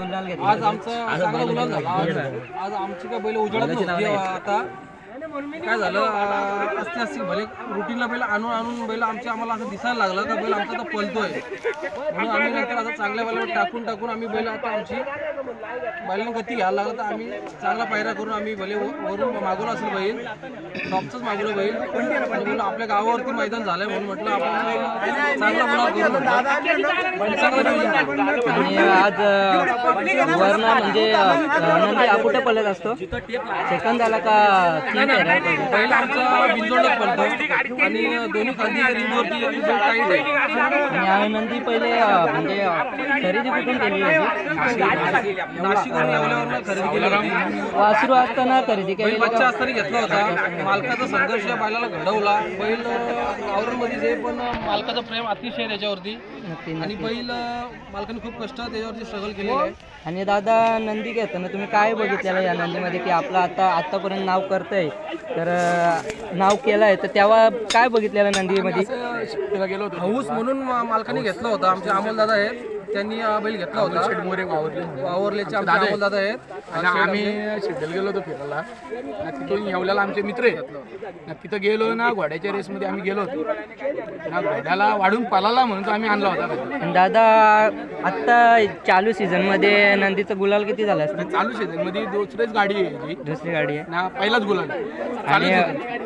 आज आमचा चांगला गुलाल झाला. आज आमची काय बैल उजेडत नव्हती हो आता. काय झालं? असते असते. भले रुटीनला बैल आणून आणून बैल आमच्या आम्हाला असं दिसायला लागलं का बैल आमचा आता पलतोय म्हणून आम्ही नंतर आता चांगल्या बैलावर टाकून टाकून आम्ही बैल आता आमची बैलांना गती घ्यायला लागलं तर आम्ही चांगला पायरा करून आम्ही भले व- वरून मागवलं असेल बैल टॉपचंच मागवलं बैल बोललो आपल्या गावावरती मैदान झालंय म्हणून म्हटलं आपण चांगला गुलाल करू म्हटलं बैल चांगला नियोजन केलं. आणि आज वर्ण म्हणजे हा कुठे पडत असतो. सेकंद झाला का तीन? पहिला आमचा पडतो आणि दोन्ही खांदी रिंगवरती एकदम टाईट आहे पहिले म्हणजे खरेदी कुठून केली होती? नाशिक आणि येवल्यावरून खरेदी केली वासरू असताना खरेदी केली बच्चा असताना घेतला होता. मालकाचा संघर्ष बैलाला घडवला. बैल आवरणमध्ये जे पण मालकाचं प्रेम अतिशय त्याच्यावरती. आणि बैल मालकाने खूप कष्ट त्याच्यावरती स्ट्रगल आहे. आणि दादा नंदी घेताना तुम्ही काय बघितलेलं या नंदीमध्ये? की आपलं आता आतापर्यंत नाव करतंय. तर नाव केलं आहे. तर तेव्हा काय बघितलेलं नंदीमध्ये? हाऊस म्हणून मालकाने घेतला होता. आमचे अमोलदादा आहेत. त्यांनी हा बैल घेतला होता. वावरलेचे आमचे अमोलदादा आहेत. आणि आम्ही शेड्यूल गेलो होतो फिरायला. ना तिथून येवल्याला आमचे मित्र आहेत. ना तिथं गेलो ना घोड्याच्या रेसमध्ये आम्ही गेलो होतो. ना घोड्याला वाढून पळाला म्हणून तो आम्ही आणला होता. दादा आत्ता चालू सीझनमध्ये नंदीचं गुलाल किती झालं असतं? चालू सीझनमध्ये दुसरीच गाडी आहे दुसरी गाडी आहे. ना पहिलाच गुलाल. आणि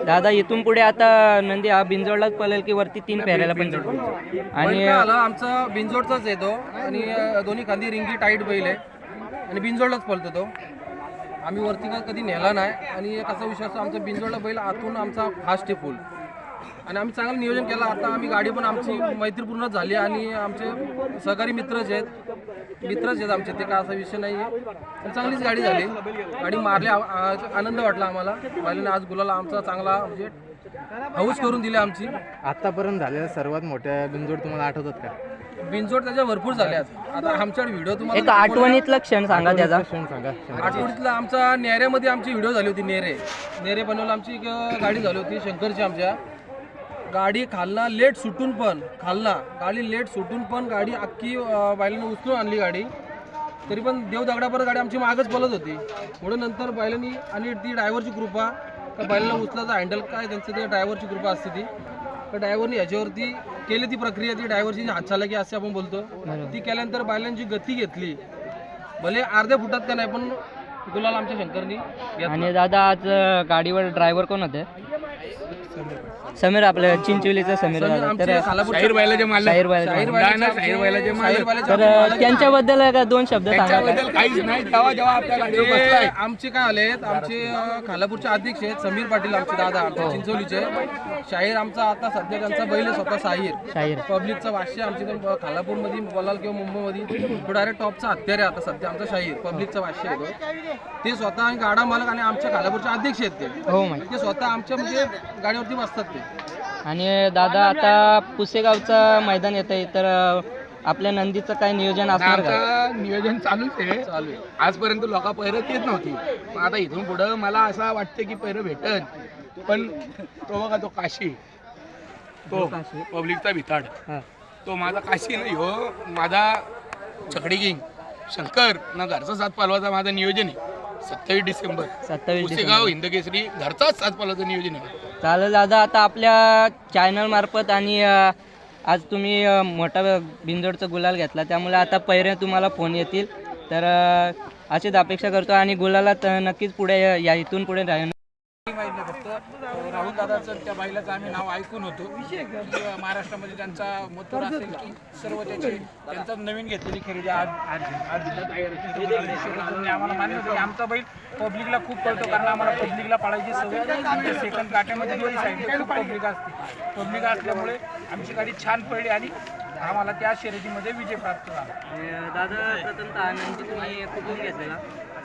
दादा इथून पुढे आता नंदी हा बिंजोडलाच पळेल की वरती तीन फेऱ्याला पण आणि आमचा बिंजोडचाच येतो आणि दोन्ही खांदी रिंगी टाईट बैल आहे. आणि बिंजोडलाच पळतो तो. आम्ही वरती का कधी नेला नाही. आणि एक असा विश्वास आमचा बिंजोडला बैल आतून आमचा फास्ट आहे फुल आणि आम्ही चांगलं नियोजन केलं. आता आम्ही गाडी पण आमची मैत्रीपूर्ण झाली आणि आमचे सहकारी मित्रच आहेत. मित्रच आहेत आमचे ते काय असा विषय नाही आहे चांगलीच गाडी झाली. गाडी मारली. आनंद वाटला आम्हाला. बैलाने आज गुलाला आमचा चांगला म्हणजे हौस करून दिली आमची. आतापर्यंत झालेल्या सर्वात मोठ्या बिंजोड तुम्हाला आठवतात का? बिनजोड त्याच्या भरपूर झाल्यात आता आमच्याकडे व्हिडिओ एक तुम्हाला आठवणीतला क्षण सांगा त्याचा. क्षण सांगा. आठवडीतला आमचा नेऱ्यामध्ये आमची व्हिडिओ झाली होती नेरे नेरे बनवलं आमची एक गाडी झाली होती शंकरची आमच्या. गाडी खालना लेट सुटून पण खालना गाडी लेट सुटून पण गाडी अख्खी अं, बैलांनी उचलून आणली गाडी. तरी पण देव दगडापर्यंत गाडी आमची मागच पळत होती. पुढे नंतर बैलांनी आणि ती ड्रायव्हरची कृपा का बैलांना उचलायचा हँडल काय त्यांचं ते ड्रायव्हरची कृपा असते ती. तर ड्रायव्हरनी ह्याच्यावरती केली ती प्रक्रिया ती ड्रायव्हरची हातचालकी असे आपण बोलतो. ती केल्यानंतर बैलांची गती घेतली भले अर्ध्या फुटात का नाही पण गुलाल आमच्या शंकरनी. आणि दादा आज गाडीवर ड्रायव्हर कोण होते? समीर आपल्या चिंचोलीचा समीर दादा तर शाहीर बैलाचे मालक. शाहीर बैलाचे शाहीर होंडा बैलाचे ना, आमचे- शाहीर बैलाचे मालक. शाहीर बैलाचे तर अ, त्यांच्याबद्दल का दोन शब्द सांगा. काय त्याच्याबद्दल काहीच नाही. जेव्हा जेव्हा आपल्या गाडीवर बसलाय. ते आमचे काय आलेत आमचे अं, खालापूरचे अध्यक्ष आहेत समीर पाटील आमचे दादा आमचे चिंचोलीचे. शाहीर आमचा आता सध्या त्यांचा बैल आहे स्वतः शाहीर. शाहीर. पब्लिकचा वाश्य आमच्या इथं खालापूरमध्ये बोलाल किंवा मुंबईमध्ये तो डायरेक्ट टॉपचा हत्यार आहे आता सध्या आमचा शाहीर. पब्लिकचा वाश्य आहे तो. ते स्वतः आणि गाडा मालक आणि आमच्या खालापूरचे अध्यक्ष आहेत ते. हो माहिती. ते स्वतः आमच्या म्हणजे बसतात ते. आणि दादा आता पुसेगावचं मैदान येत आहे तर आपल्या नंदीचं काय नियोजन असणार का? नियोजन चालूच आहे. चालू आहे. आजपर्यंत लोक पैरत येत नव्हती. पण आता इथून पुढं मला असं वाटतं की पैरं भेटत पण तो बघा तो काशी. तो पब्लिकचा भिताड. हा. तो माझा काशी नाही हो माझा छकडी किंग. शंकर ना घरचा सात पालवाचा माझं नियोजन आहे. सत्तावीस डिसेंबर. सत्तावीस पुसेगाव हिंदकेसरी घरचाच सात पालवाचं नियोजन आहे. चालेल दादा आता आपल्या चॅनल मार्फत आणि आज तुम्ही मोठा बिंदोडचा गुलाल घेतला. त्यामुळे आता पैरे तुम्हाला फोन येतील. तर अशीच अपेक्षा करतो आणि गुलाला तर नक्कीच पुढे या इथून पुढे राहणार माहीत नाही फक्त राहुल दादाचं त्या बैलाचं आम्ही नाव ऐकून होतो. महाराष्ट्रामध्ये त्यांचा मथुर असेल की सर्व त्याची त्यांचा नवीन घेतलेली खरेदी आज आज आम्हाला मान्य होतं की आमचा बैल पब्लिकला खूप कळतो कारण आम्हाला पब्लिकला पाळायची सवय आमच्या सेकंड काट्यामध्ये दोन्ही साईड खूप पब्लिक असते. पब्लिक असल्यामुळे आमची गाडी छान पडली आणि आम्हाला त्या शर्यतीमध्ये विजय प्राप्त झाला. दादा प्रथमतः आनंदी तुम्ही कुठून घेतलेला?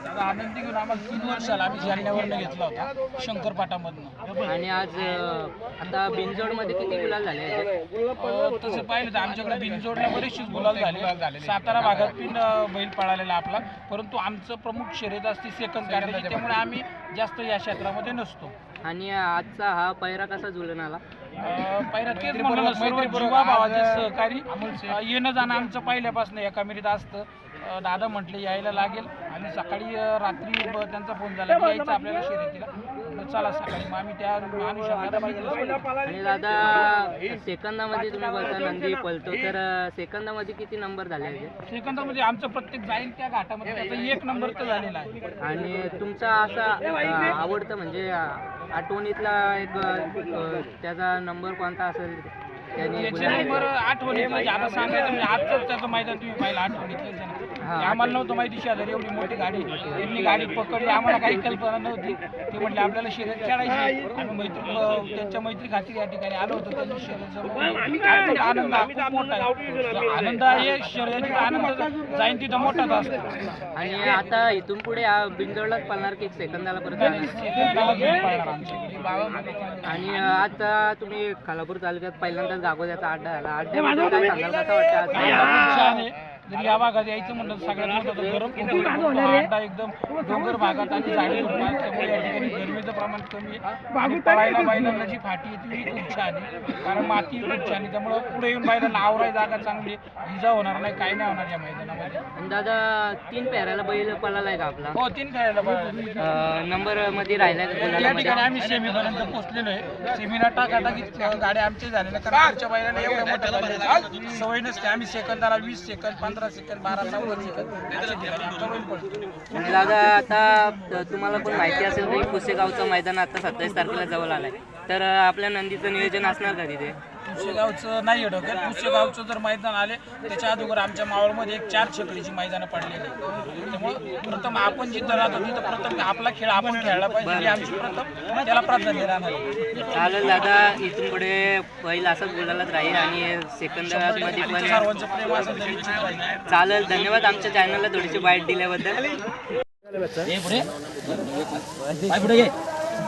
दादा आनंदी घेऊन आम्हाला तीन वर्षाला आम्ही जालन्यावरनं घेतला होता शंकरपाटामधनं. आणि आज अ, आता बिनजोडमध्ये किती गुलाल झाले याचे? अ, तसं पाहिलं तर आमच्याकडे बिनजोडला बरेचसे गुलाल झाले. सातारा भागात पण अ, बैल पळालेला आपला. परंतु आमचं प्रमुख शर्यत असते सेकंद काढण्याची त्यामुळे आम्ही जास्त या क्षेत्रामध्ये नसतो. आणि आजचा हा पैरा कसा जुळून आला? पहिला तेच म्हणलं सर्व जीवा भावाचे सहकारी. अ, येणं जाणं आमचं पहिल्यापासून एका मिरीत असतं. अ, दादा म्हटले यायला लागेल. आणि सकाळी रात्री त्यांचा फोन झाला की यायचं आपल्याला शर्यतीला. चला सकाळी मग आम्ही त्या आणि दादा सेकंदामध्ये तुम्ही बोलता नंदी पळतो तर सेकंदामध्ये किती नंबर झाले आहेत? सेकंदामध्ये आमचं प्रत्येक जाईल त्या घाटामध्ये. त्याचा एक नंबर तर झालेला आहे. आणि तुमचा असा आवडता म्हणजे आठवणीतला एक त्याचा नंबर कोणता असेल? त्याने नंबर? आठवणीतलं. ज्यादा सांगायचं म्हणजे आजच त्याचं मैदान तुम्ही पाहिलं आठवणीतलं. आम्हाला नव्हतं माहिती शेजारी एवढी मोठी गाडी. त्यांनी गाडी पकडली. आम्हाला काही कल्पना नव्हती. ते म्हटले आपल्याला शर्यत खेळायची आम्ही मैत्री त्यांच्या मैत्री खाती या ठिकाणी. आलो होतो त्यांनी शर्यत आनंद हा खूप मोठा आहे. आनंद हे शर्यतीचा आनंद जाईन तिथं मोठाच असतो आणि आता इथून पुढे आ- पळणार की सेकंदाला परत आणि आता तुम्ही खालापूर तालुक्यात पहिल्यांदाच गागोद्याचा अड्डा झाला अड्ड्याबद्दल काय सांगाल? कसं वाटतं? आज जर या भागात यायचं म्हणलं तर सगळ्यात मोठं तर गरम अड्डा एकदम डोंगर भागात आणि झाडी आहेत. त्यामुळे या ठिकाणी गरमीचं प्रमाण कमी आहे. आणि पळायला बैलांना जी फाटी येते ती खूप छान आहे. कारण माती खूप छान आहे. त्यामुळं पुढे येऊन बैलांना आवराय जागा चांगली आहे. इजा होणार नाही काही नाही होणार या मैदानामध्ये. दादा तीन पेऱ्याला बैल पळाला का आपला? हो तीन बैल नंबरमध्ये राहिलाय का या? ठिकाणी आम्ही सेमीपर्यंत पोहोचलेलो आहे. सेमीला टाकाटाकीत गाड्या आमच्या झालेल्या कारण आमच्या बैलाला एवढ्या मोठ्या सवय नसते. आम्ही सेकंदाला वीस सेकंद पंधरा सेकंद बारा सेकंद म्हणजे दादा आता तुम्हाला पण माहिती असेल की पुसेगावचं मैदान आता सत्तावीस तारखेला जवळ आलंय. तर आपल्या नंदीचं नियोजन असणार का तिथे? पुसेगावचं नाही आहे डोक्यात. पुसेगावचं जर मैदान आले त्याच्या अगोदर आमच्या मावळमध्ये एक चार छकडीची मैदानं पडलेली. त्यामुळं प्रथम आपण जिथं राहतो तिथं प्रथम आपला खेळ आपण खेळला पाहिजे ही आमची प्रथम त्याला प्राधान्य राहणार आहे. चालेल दादा इथून पुढे बैल असंच बोलायलाच राहील आणि सेकंदामध्ये पण सर्वांचं प्रेम तर निश्चित राहील. चालेल धन्यवाद. आमच्या चॅनलला थोडीशी बाईट दिल्याबद्दल.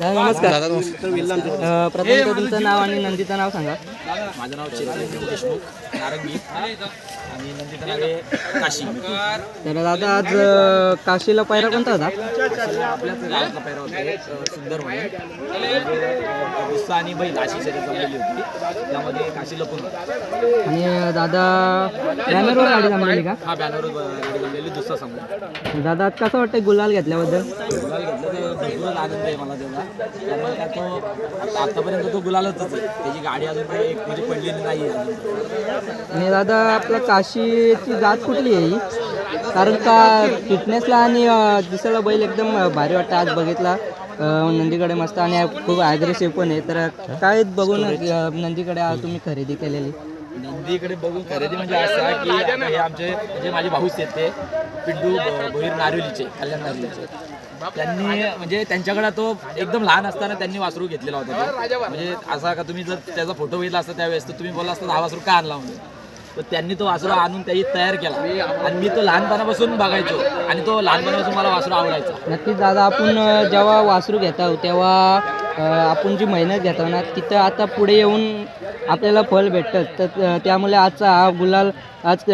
तर नमस्कार. अं, प्रथम तुमचं नाव आणि नंदीचं नाव सांगा. माझं नाव चैतन्य देशमुख नारंगी. आणि काशी. तर दादा आज अं, काशीला पायरा कोणता होता? आपल्याच गावातला पैरा होता एक, अ, सुंदर म्हणून. गुस्सा आणि बैल अशी शर्यत जमलेली होती त्यामध्ये काशी लपून होता. आणि दादा बॅनरवर गाडी जमलेली का? हा बॅनर गाडी बनलेली दुसरा समोर दादा आज कसं वाटतं गुलाल घेतल्याबद्दल? गुलाल घेतलं तर भरपूर आनंद आहे मला त्याचा त्यामुळे काय तो आतापर्यंत तो गुलालच आहे. त्याची गाडी अजून काही एक म्हणजे पडलेली नाही आहे अजून आणि दादा आपलं काशीची जात कुठली आहे ही? कारण का फिटनेसला आणि अं, दिसायला बैल एकदम अं, भारी वाटतं. आज बघितला अं, नंदीकडे मस्त आणि खूप ॲग्रेसिव्ह पण आहे. तर काय बघून अं, नंदीकडे आज तुम्ही खरेदी केलेली? नंदीकडे बघून खरेदी म्हणजे असा की हे आमचे म्हणजे माझे भाऊच आहेत ते पिंडू भोईर नारिवलीचे कल्याण नारिवलीचे. त्यांनी म्हणजे त्यांच्याकडे तो एकदम लहान असताना त्यांनी वासरू घेतलेला होता तो. म्हणजे असा का तुम्ही जर त्याचा फोटो बघितला असता त्यावेळेस तर तुम्ही बोलला असता हा वासरू का आणला म्हणजे तर त्यांनी तो वासरू आणून त्याची तयार केला. आणि मी तो लहानपणापासून बघायचो आणि तो लहानपणापासून मला वासरू आवडायचा. नक्कीच दादा आपण जेव्हा वासरू घेत आहोत तेव्हा आपण जी मेहनत घेतो ना तिथं आता पुढे येऊन आपल्याला फळ भेटतं. तर त्यामुळे आजचा हा गुलाल आज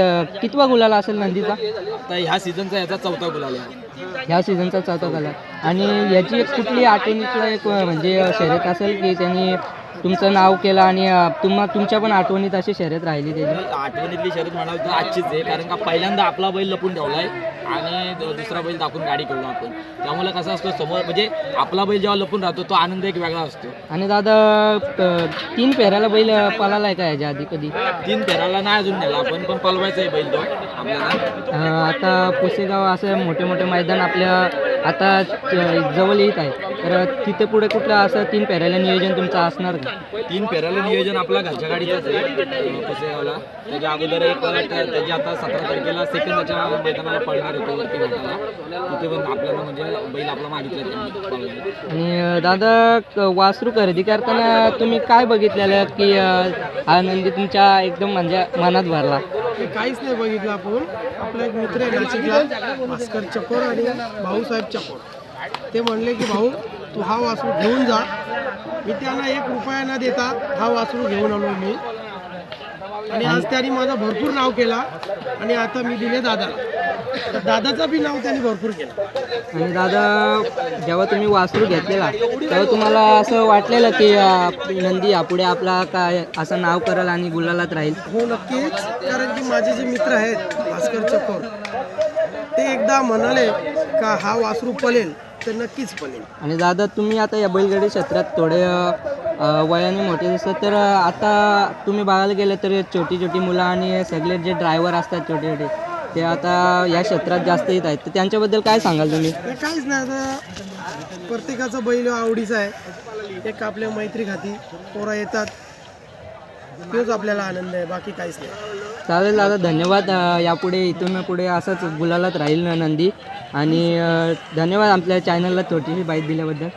कितवा गुलाल असेल नंदीचा? तर ह्या सीझनचा याचा चौथा गुलाल आहे. ह्या सीझनचा चौथा कलर आणि याची एक कुठली आठवणीतलं एक म्हणजे शर्यत असेल की त्यांनी तुमचं नाव केलं आणि तुम्हा तुमच्या पण आठवणीत अशी शर्यत राहिली त्याची? आठवणीतली शर्यत म्हणाल तर आजचीच आहे. कारण का पहिल्यांदा आपला बैल लपून ठेवलाय आणि द- दुसरा बैल दाखवून गाडी खेळलो आपण. त्यामुळे कसं असतो समोर म्हणजे आपला बैल जेव्हा लपून राहतो तो आनंद एक वेगळा असतो. आणि दादा तीन पेऱ्याला बैल पळाला आहे का याच्या आधी कधी? तीन फेराला नाही अजून नेला आपण पण पलवायचा आहे बैल तो आपल्याला. अं, आता पुसेगाव असं मोठे मोठे मैदान आपल्या आता जवळ येत आहे. तर तिथे पुढे कुठलं असं तीन पेऱ्याला नियोजन तुमचं असणार का? तीन फेराला नियोजन आपला घरच्या गाडीचाच आहे अं, पुसेगावला. त्याच्या अगोदर एक त्या- त्याची आता सतरा तारखेला सेकंदाच्या मैदानाला पळणार आहे तो वरती घाटाला. तिथे पण आपल्याला म्हणजे बैल आपला मागितला त्यांनी पळवायला. आणि अं, दादा क- वासरू खरेदी करताना तुम्ही काय बघितलेलं की अं, हा नंदी तुमच्या एकदम म्हणजे मनात भरला? काहीच नाही बघितलं आपण. आपला एक मित्र आहे नाशिकला भास्कर चकोर आणि भाऊसाहेब चकोर. ते म्हणले की भाऊ तू हा वासरू घेऊन जा. मी त्यांना एक रुपया न देता हा वासरू घेऊन आलो मी. आणि आज त्यांनी माझं भरपूर नाव केला आणि आता मी दिले दादाला तर दादाचं बी नाव त्यांनी भरपूर केलं. आणि दादा जेव्हा तुम्ही वासरू घेतलेला तेव्हा तुम्हाला असं वाटलेलं की अं, नंदी यापुढे आपला काय असं नाव करेल आणि गुलालात राहील? हो नक्कीच. कारण की माझे जे मित्र आहेत भास्कर चकोर ते एकदा म्हणाले का हा वासरू पलेल तर नक्कीच पलेल आणि दादा तुम्ही आता या बैलगाडी क्षेत्रात थोडे अ, वयाने मोठे दिसतात तर आता तुम्ही बघायला गेलं तर छोटी छोटी मुलं आणि सगळे जे ड्रायव्हर असतात छोटे छोटे ते आता या क्षेत्रात जास्त येत आहेत. तर त्यांच्याबद्दल काय सांगाल तुम्ही? हे काहीच नाही आता. प्रत्येकाचा बैल आवडीचा आहे. एक आपल्या मैत्री खाती पोरा येतात. तोच आपल्याला आनंद आहे बाकी काहीच नाही. चालेल दादा धन्यवाद. अ, यापुढे इथून पुढे असंच गुलालात राहील नंदी. आणि अ, धन्यवाद आपल्या चॅनलला छोटीशी बाईट दिल्याबद्दल.